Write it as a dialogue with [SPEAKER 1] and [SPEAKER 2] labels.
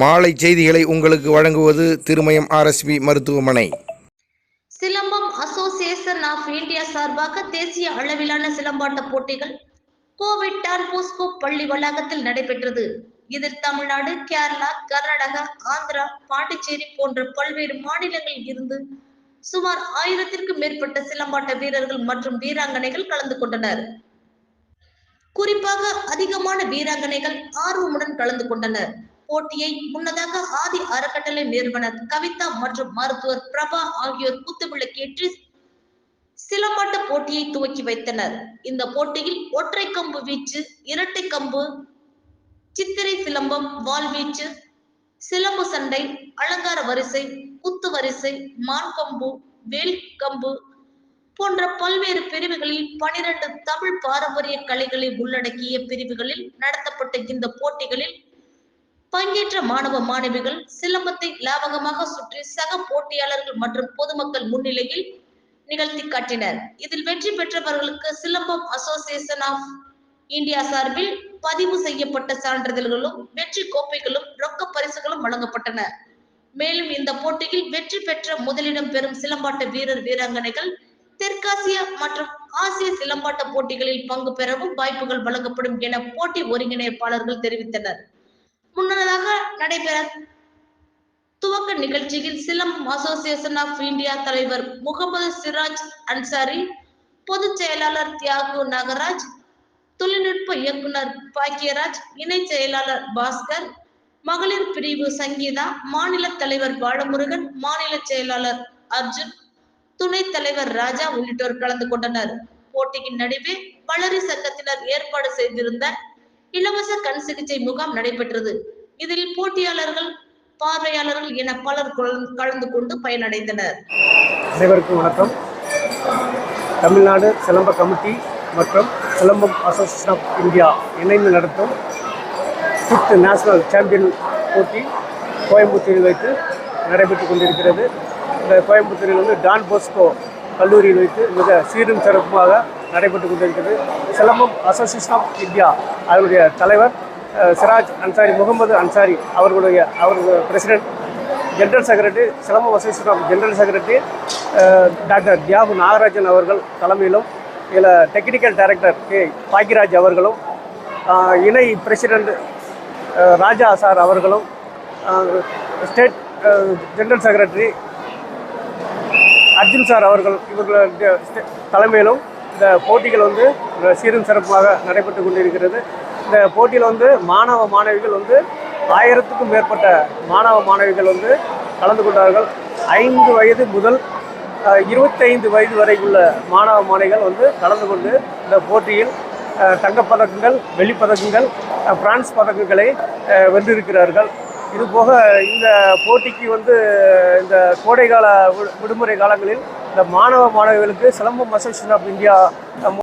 [SPEAKER 1] மாலை செய்திகளை உங்களுக்கு வழங்குவது திருமயம் ஆர்எஸ்பி மருத்துவமனை.
[SPEAKER 2] சிலம்பம் அசோசியேஷன் ஆஃப் இந்தியா சார்பாக தேசிய அளவிலான சிலம்பாட்ட போட்டிகள் கோவிட் டார்போஸ்கோ பள்ளி வளாகத்தில் நடைபெற்றது. இதில் தமிழ்நாடு கேரளா கர்நாடகா ஆந்திரா பாண்டிச்சேரி போன்ற பல்வேறு மாநிலங்களில் இருந்து சுமார் ஆயிரத்திற்கும் மேற்பட்ட சிலம்பாட்ட வீரர்கள் மற்றும் வீராங்கனைகள் கலந்து கொண்டனர். குறிப்பாக அதிகமான வீராங்கனைகள் ஆர்வமுடன் கலந்து கொண்டனர். போட்டியை முன்னதாக ஆதி அறக்கட்டளை நிறுவனர் கவிதா மற்றும் மருத்துவர் பிரபா ஆகியோர் குத்துவிளக்கேற்றி சிலம்பாட்ட போட்டியை துவக்கி வைத்தனர். இந்த போட்டியில் ஒற்றை கம்பு வீச்சு இரட்டை கம்பு சித்திரை சிலம்பம் வாள்வீச்சு சிலம்பு சண்டை அலங்கார வரிசை குத்து வரிசை மான்கம்பு வேல் கம்பு போன்ற பல்வேறு பிரிவுகளில் பனிரெண்டு தமிழ் பாரம்பரிய கலைகளை உள்ளடக்கிய பிரிவுகளில் நடத்தப்பட்ட இந்த போட்டிகளில் பங்கேற்ற மாணவ மாணவிகள் சிலம்பத்தை லாவகமாக சுற்றி சக போட்டியாளர்கள் மற்றும் பொதுமக்கள் முன்னிலையில் நிகழ்த்தி காட்டினர். இதில் வெற்றி பெற்றவர்களுக்கு சிலம்பம் அசோசியேஷன் ஆஃப் இந்தியா சார்பில் பதிவு செய்யப்பட்ட சான்றிதழ்களும் வெற்றி கோப்பைகளும் ரொக்க பரிசுகளும் வழங்கப்பட்டன. மேலும் இந்த போட்டியில் வெற்றி பெற்ற முதலிடம் பெறும் சிலம்பாட்ட வீரர் வீராங்கனைகள் தெற்காசிய மற்றும் ஆசிய சிலம்பாட்ட போட்டிகளில் பங்கு பெறவும் வாய்ப்புகள் வழங்கப்படும் என போட்டி ஒருங்கிணைப்பாளர்கள் தெரிவித்தனர். முன்னதாக நடைபெற துவக்க நிகழ்ச்சியில் சிலம் அசோசியேஷன் ஆஃப் இந்தியா தலைவர் முகமது சிராஜ் அன்சாரி பொதுச் செயலாளர் தியாகு நாகராஜ் தொழில்நுட்ப இயக்குனர் பாக்கியராஜ் இணை செயலாளர் பாஸ்கர் மகளிர் பிரிவு சங்கீதா மாநில தலைவர் பாலமுருகன் மாநில செயலாளர் அர்ஜுன் துணைத் தலைவர் ராஜா உள்ளிட்டோர் கலந்து கொண்டனர். போட்டியின் நடுவே வளரி சங்கத்தினர் ஏற்பாடு செய்திருந்த இலவச கண் சிகிச்சை முகாம் நடைபெற்றது. இதில் போட்டியாளர்கள் பார்வையாளர்கள் என பலர் கலந்து- கொண்டு பயனடைந்தனர்.
[SPEAKER 3] அனைவருக்கும் வணக்கம். தமிழ்நாடு சிலம்ப கமிட்டி மற்றும் சிலம்பம் அசோசியேஷன் ஆஃப் இந்தியா இணைந்து நடத்தும் ஃபிஃப்த் நேஷனல் சாம்பியன் போட்டி கோயம்புத்தூரில் வைத்து நடைபெற்று கொண்டிருக்கிறது. இந்த கோயம்புத்தூரில் வந்து டான் போஸ்கோ கல்லூரியில் வைத்து மிக சீரும் சிறப்புமாக நடைபெற்று கொண்டிருக்கிறது. சிலம்பம் அசோசியேஷன் ஆஃப் இந்தியா அதனுடைய தலைவர் சிராஜ் அன்சாரி முகமது அன்சாரி அவர்களுடைய அவருடைய president general secretary Silambam association of general secretary doctor Thiyagu Nagarajan அவர்கள் தலைமையிலும் இதில் டெக்னிக்கல் டைரக்டர் கே பாக்கியராஜ் அவர்களும் இணை பிரசிடெண்ட் ராஜா சார் அவர்களும் state general secretary Arjun sir அவர்கள் இவர்களுடைய தலைமையிலும் இந்த போட்டிகள் வந்து சீரும் சிறப்பாக நடைபெற்று கொண்டிருக்கிறது. இந்த போட்டியில் வந்து மாணவ மாணவிகள் வந்து ஆயிரத்துக்கும் மேற்பட்ட மாணவ மாணவிகள் வந்து கலந்து கொண்டார்கள். ஐந்து வயது முதல் இருபத்தைந்து வயது வரை உள்ள மாணவ மாணவிகள் வந்து கலந்து கொண்டு இந்த போட்டியில் தங்கப்பதக்கங்கள் வெள்ளிப்பதக்கங்கள் பிரான்ஸ் பதக்கங்களை வென்றிருக்கிறார்கள். இது போக இந்த போட்டிக்கு வந்து இந்த கோடைகால விடுமுறை காலங்களில் இந்த மாணவ மாணவிகளுக்கு சிலம்பம் அசோசியேஷன் ஆஃப் இந்தியா